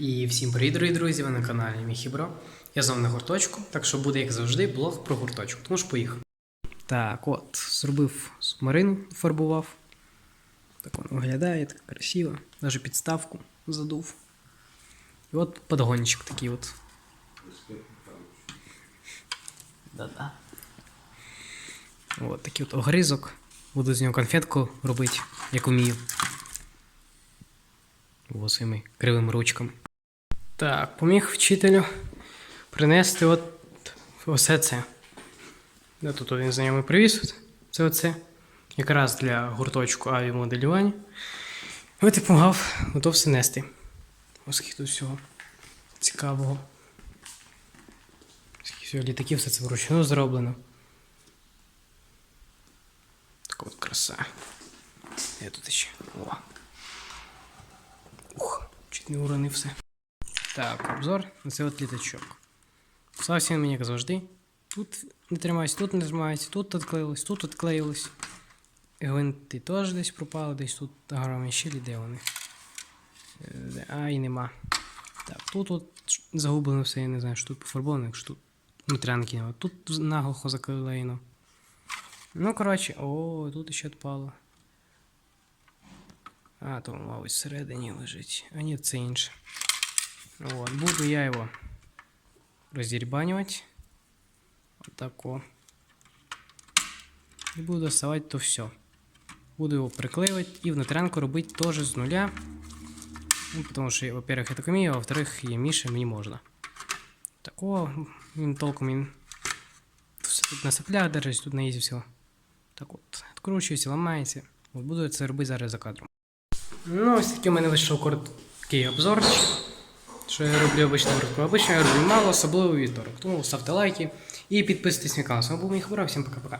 Всім привіт, дорогі друзі! Ви на каналі Міхібро. Я знову на гурточку, так що буде, як завжди, блог про гурточку. Тому ж поїхав. Так, от, зробив субмарину, фарбував. Так воно виглядає, так красиво. Навіть підставку задув. І от подгончик такий от. Да-да. От такий от огризок. Буду з нього конфетку робити, як вмію. Ось своїми кривими ручками. Так, поміг вчителю принести от усе це. Я тут один знайомий привіз. Це оце. Якраз для гурточку авіамоделювання. От і допомагав ото все нести. Ось скільки тут всього цікавого. Скільки всього літаків, все це вручну зроблено. Така от краса. Я тут ще. О. Ух, чуть не уронив все. Так, обзор цей от літачок. Він мені, як завжди. Тут не тримається, тут не тримається, тут відклеїлось, тут відклеїлось. Гвинти теж десь пропали, десь тут грами ще де вони. Е, А, і нема. Так, тут от загублено все, я не знаю, що тут пофарбовано, якщо тут нутрянки нема. Тут наглухо заклеєно. Ну, коротше, о, тут ще відпало. А, то, мабуть, всередині лежить. А ні, це інше. От, буду я його роздербанювати. Отако. І буду доставати то все. Буду його приклеювати і внутрянку робити теж з нуля. Ну, потому що, во-первых, я так умею, а во-вторых, є Міша, мені можна. Такого він толком він все тут на соплях держить, тут на ізі все. Так от, відкручується, ламається. От буду це робити зараз за кадром. Ну, ось такий у мене вийшов короткий обзорчик. Що я роблю обично коротко. Обично я роблю мало, особливо вівторок. Тому ставте лайки і підписуйтесь на канал. З вами був мій Хабаров. Всім пока-пока.